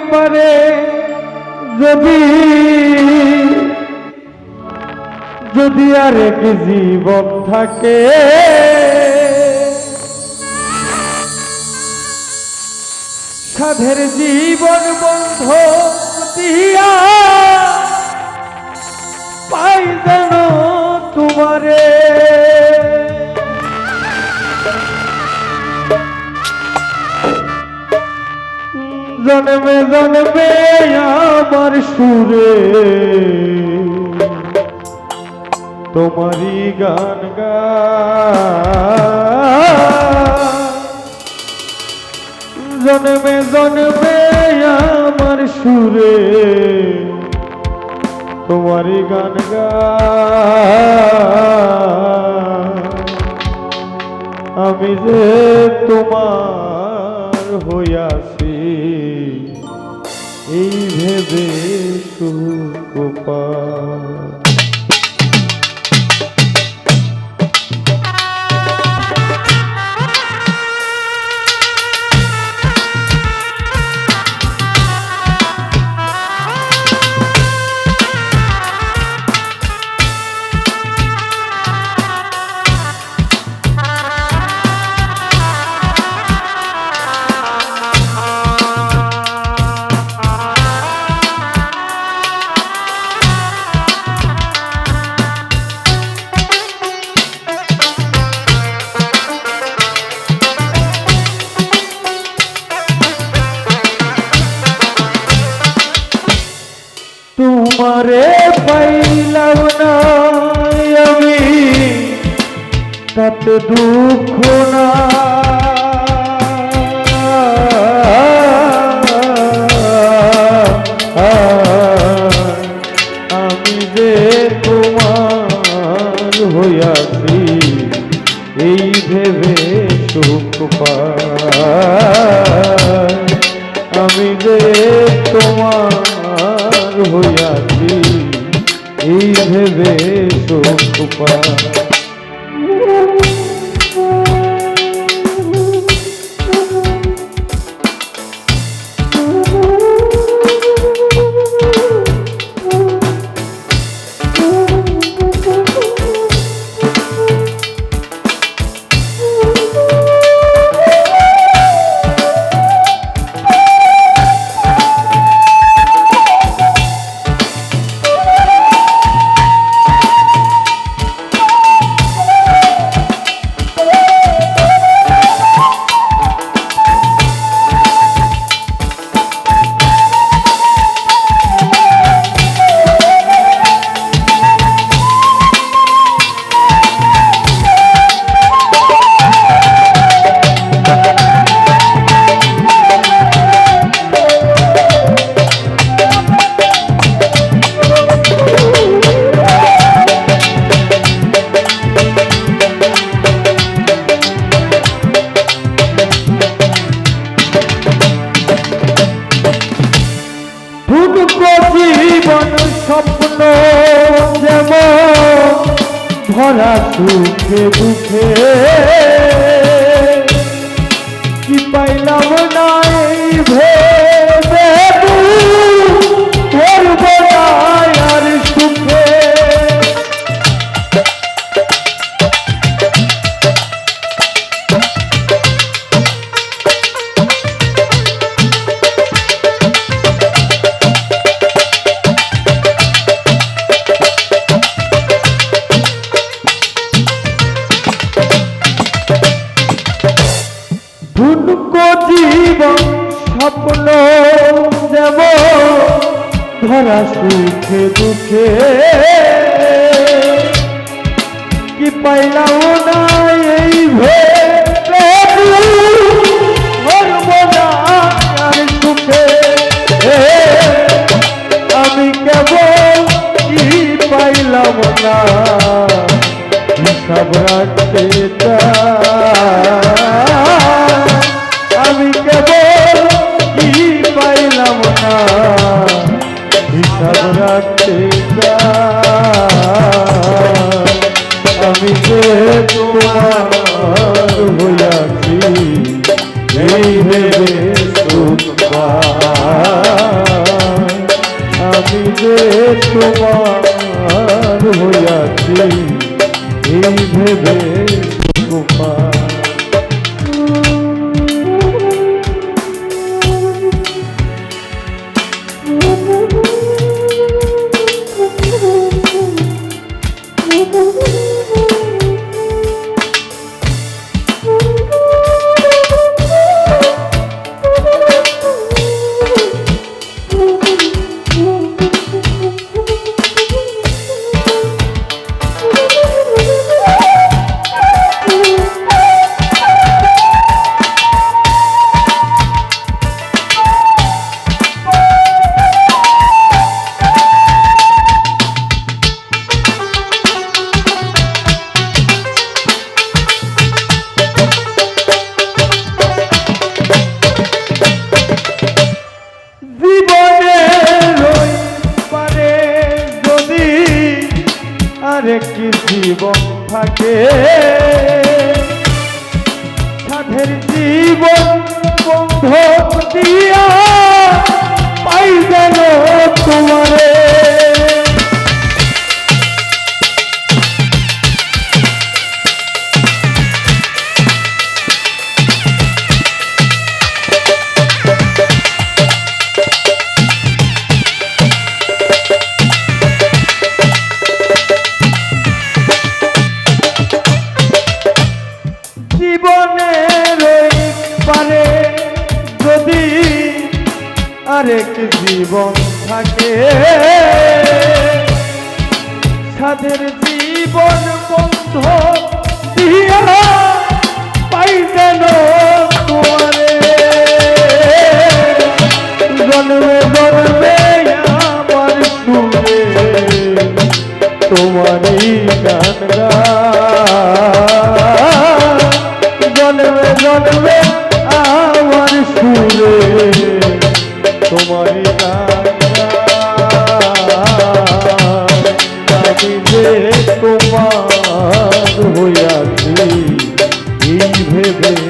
ব্যাপারে যদি যদি আর এক জীবন থাকে। সাধের জীবন বন্ধ দিয়া পাই আমার সুরে। তোমারই গান গা। জন্মে জন্মে আমার সুরে। তোমারই গান আমি যে তোমার হইয়াছি। এই ভেবে সুকোপা তাতে দুঃখ না। আমি যে তোমার হইয়াছি, এই ভেবে সুখ আমি যে তোমার হইয়াছি, এই ভেবে সুখ পাই। সুখে দুঃখে। কি পাইলাম না এই ভেবে দুর্গ জীবন স্বপ্ন দেব ধরা সুখে দুঃখে। কি পাইলাম তোমার জীবন থাকে। সাধের জীবন বন্ধ দিয়ে পারে যদি আরেক জীবন থাকে। সাধের জীবন বন্ধ পাই যেন ভেবে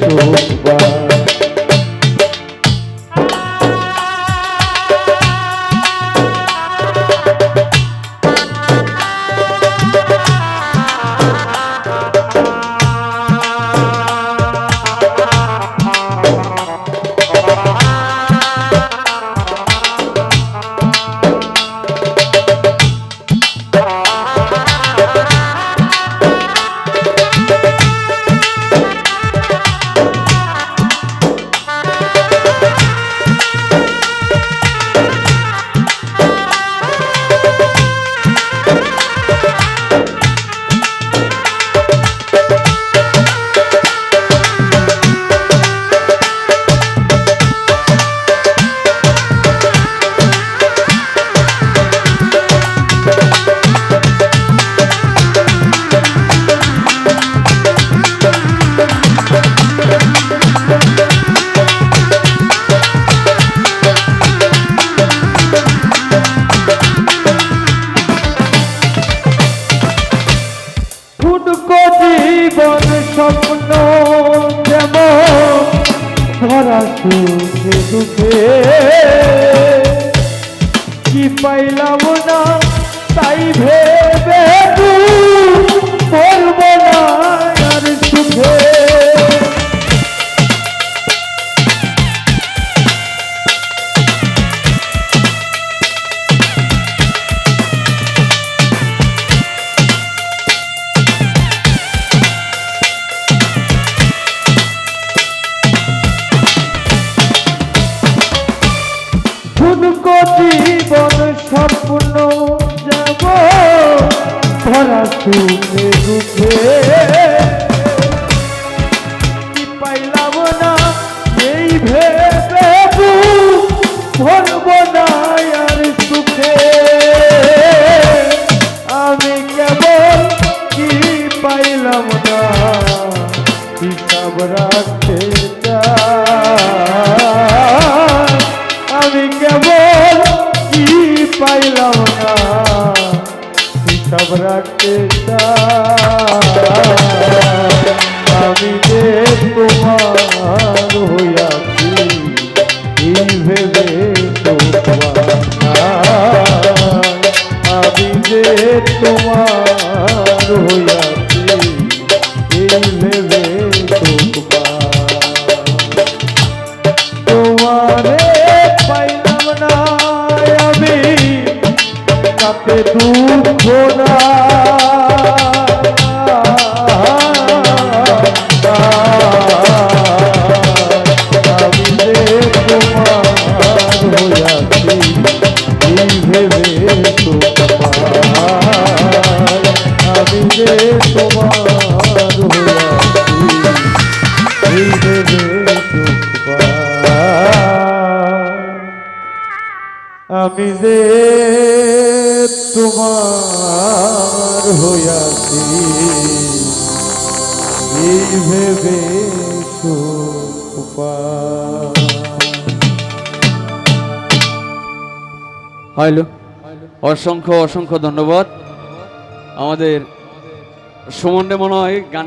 তোমার রাখো সে দুঃখে? কি পাইলাম না তাই ভে Ooh. তোমার হইয়া আমি যে তোমার হইয়াছি এই ভেবে হ্যালো অসংখ্য অসংখ্য ধন্যবাদ। আমাদের সুমন্ডে মনে হয় গান